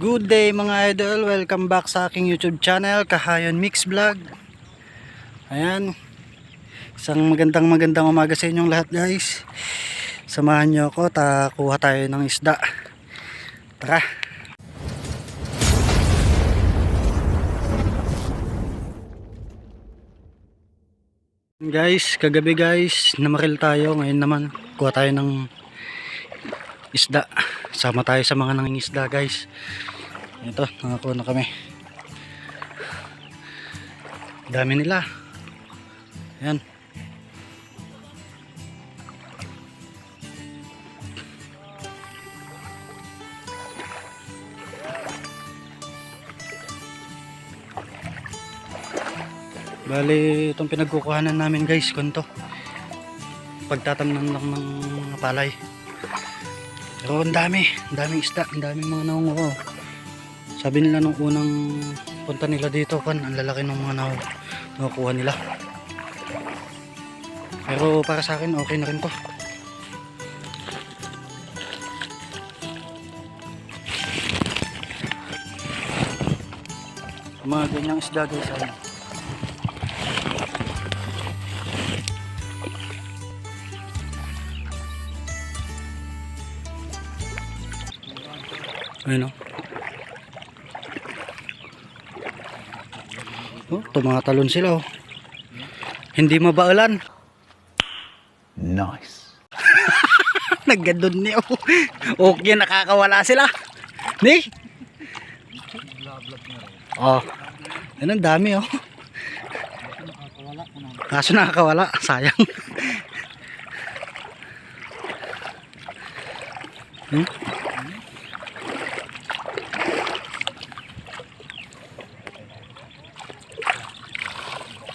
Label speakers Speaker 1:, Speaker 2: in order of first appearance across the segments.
Speaker 1: Good day mga idol, welcome back sa aking YouTube channel, Kahayon Mix Vlog. Ayan, isang magandang magandang umaga sa inyong lahat guys. Samahan nyo ako, takuha tayo ng isda. Tara! Guys, kagabi guys, namaril tayo. Ngayon naman, kuha tayo ng isda. Sama tayo sa mga nangingisda guys. Ito, nakakuha na kami. Dami nila. Ayan. Bali, itong pinagkukuhanan namin guys, kunto. Pagtatamnan lang ng palay. Pero ang dami, ang daming isda, ang daming mga naunguho. Sabi nila nung unang punta nila dito, kan, ang lalaki ng mga nahu nakukuha nila. Pero para sa akin, okay na rin to. Mga ganyang isda guys, ayun. Ayun o. Oh, tumatalon sila oh. Hindi mabaulan.
Speaker 2: Nice.
Speaker 1: Naggadon ni oh. Okay, nakakawala sila. Ni? Oh. Yan ang dami oh. Kaso nakakawala, sayang. Hmm?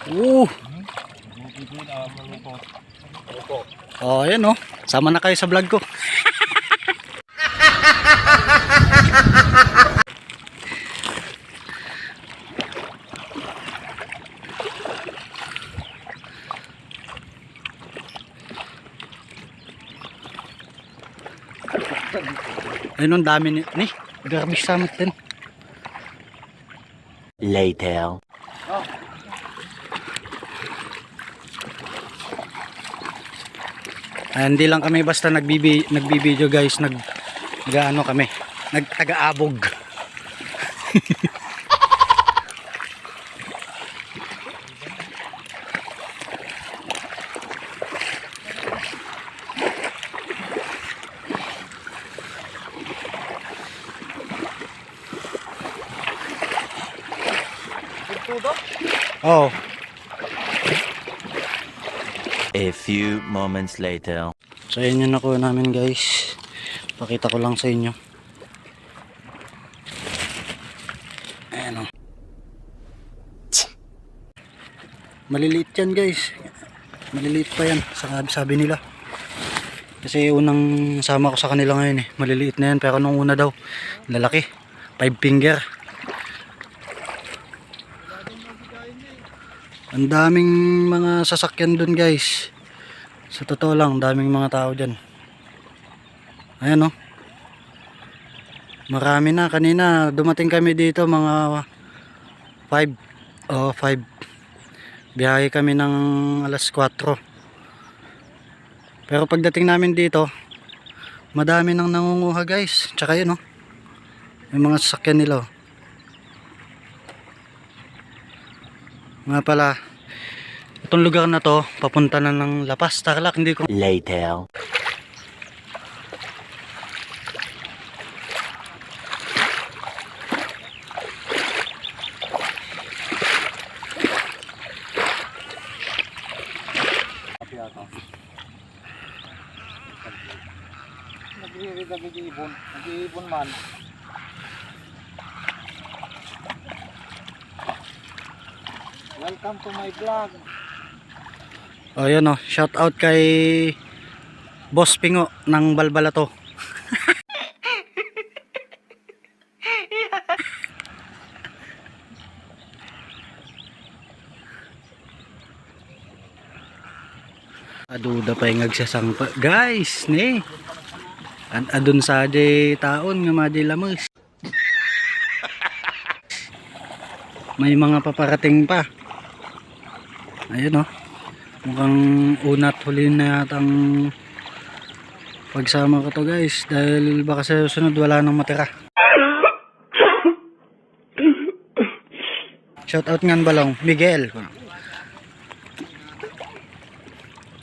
Speaker 1: Uh. Oh, ayan oh. Sama na kayo sa vlog ko. Ayun ang dami ni, ni garbage summit din.
Speaker 2: Later.
Speaker 1: Ah, hindi lang kami basta nagbibi nagbibideo guys, nag gaano kami, nagtaga-abog. Oh,
Speaker 2: A few moments later.
Speaker 1: so yun yung nakuha namin guys. Pakita ko lang sa inyo. Ayan oh. Maliliit yan guys. Maliliit pa yan. Sabi, sabi nila. Kasi unang sama ko sa kanila ngayon eh. Maliliit na yan. Pero nung una daw, lalaki. Five finger. Ang daming mga sasakyan dun guys. Sa totoo lang, daming mga tao dyan. Ayan oh. Marami na. Kanina, dumating kami dito mga 5 oh 5 biyahe kami ng alas 4 pero pagdating namin dito madami nang nangunguha guys tsaka yun oh yung mga sasakyan nila oh. Nga pala itong lugar na to papunta na ng Lapas Tarlac hindi ko
Speaker 2: Later.
Speaker 1: nag-iibon nag-iibon man welcome to my vlog oh yun oh shout out kay Boss Pingo ng Balbalato Aduda pa yung nagsasangpa. Guys, ne. An adun sa di taon nga madi lamus. May mga paparating pa. Ayun oh. Mukhang unat huli na yatang pagsama ko to guys. Dahil baka sa susunod wala nang matira. Shout out nga balong. Miguel.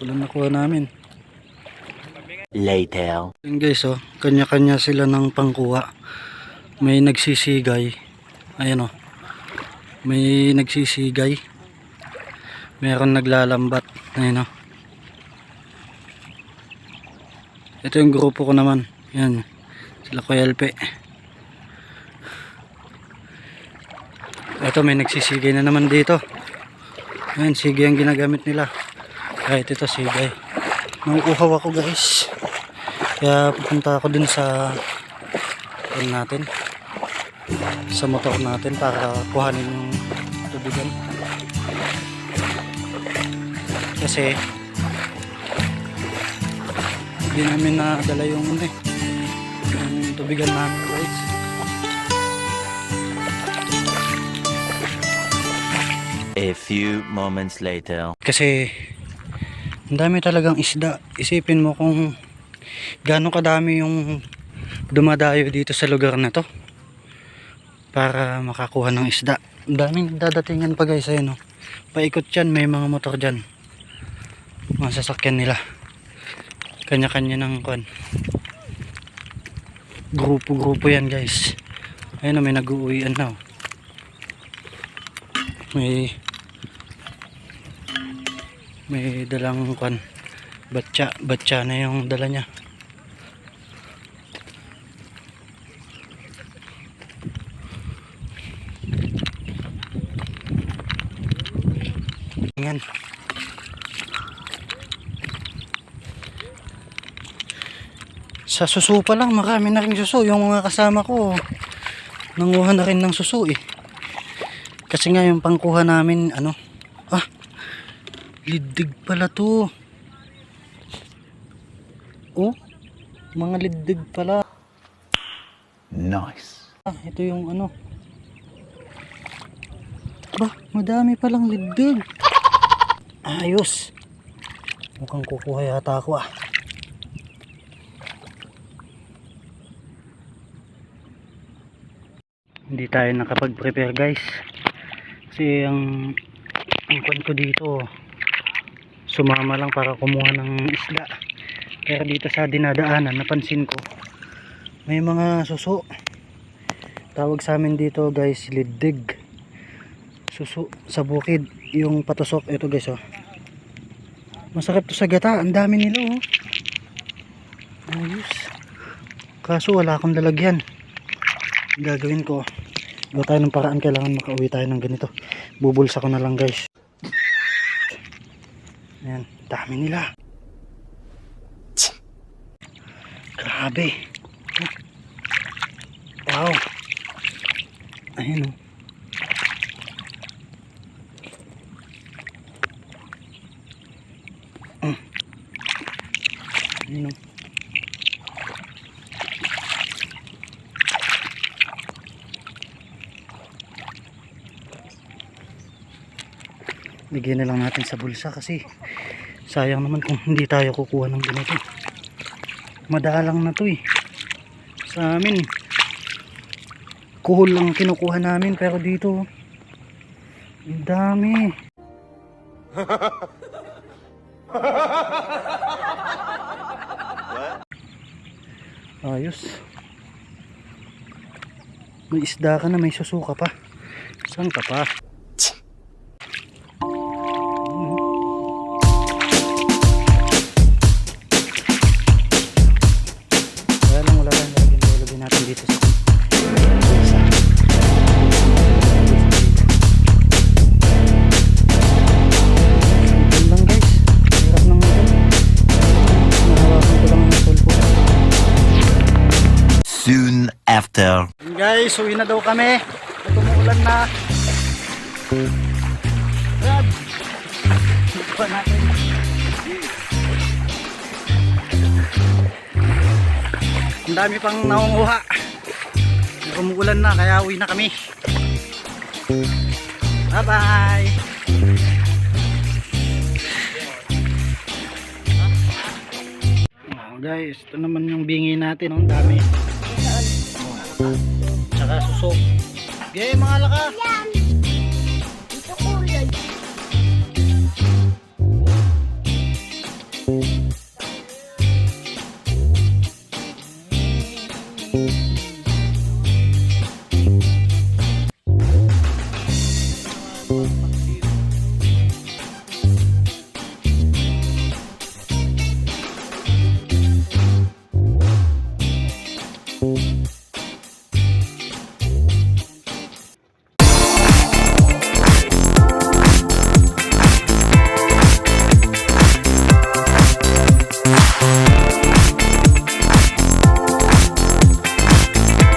Speaker 1: Wala nakuha namin.
Speaker 2: Later.
Speaker 1: Yun guys oh, kanya-kanya sila ng pangkuha. May nagsisigay. Ayan oh. May nagsisigay. Meron naglalambat. Ayan oh. Ito yung grupo ko naman. Yan. Sila Kuya LP. Ito may nagsisigay na naman dito. Ayan, sigay ang ginagamit nila. Kahit ito sigay. Nauuhaw ako guys. Kaya pupunta ako dun sa ano natin sa motor natin para kuhanin yung tubigan. Kasi hindi namin nadala yung ano eh, yung tubigan namin guys.
Speaker 2: A few moments later.
Speaker 1: Kasi ang dami talagang isda. Isipin mo kung gaano kadami yung dumadayo dito sa lugar na to para makakuha ng isda. Ang daming dadatingan pa guys ayun oh. Paikot yan, may mga motor dyan. Mga sasakyan nila. Kanya-kanya ng kwan. Grupo-grupo yan guys. Ayun oh, may nag-uwian na oh. May may dalang kwan batya batya na yung dala niya yan sa suso pa lang marami na rin suso yung mga kasama ko nanguha na rin ng suso eh kasi nga yung pangkuha namin ano ah Liddig pala to. Oh, mga liddig pala.
Speaker 2: Nice.
Speaker 1: Ah, ito yung ano. Ba, madami palang liddig. Ayos. Mukhang kukuha yata ako ah. Hindi tayo nakapag-prepare guys. Kasi ang ang kwan ko dito sumama lang para kumuha ng isda. Pero dito sa dinadaanan napansin ko may mga suso. Tawag sa amin dito guys liddig suso sa bukid. Yung patusok ito guys oh. Masarap to sa gata. Ang dami nila oh. Ayos. Kaso wala akong lalagyan. Gagawin ko gawa tayo ng paraan kailangan makauwi tayo ng ganito bubulsa ko na lang guys Ayan, dami nila. Grabe. Wow. Ayan o. Mm. Ayan o. Lagyan na lang natin sa bulsa kasi sayang naman kung hindi tayo kukuha ng ganito. Madalang na to eh. Sa amin kuhol lang kinukuha namin pero dito ang dami. Ayos. May isda ka na may susuka pa. Saan ka pa
Speaker 2: after.
Speaker 1: Guys, uwi na daw kami. At umuulan na. Brad! Pa natin. Ang dami pang naunguha. Umuulan na kaya uwi na kami. Bye-bye! Oh, guys, ito naman yung bingi natin. Ang dami. Tsaka susok. Gaya mga laka.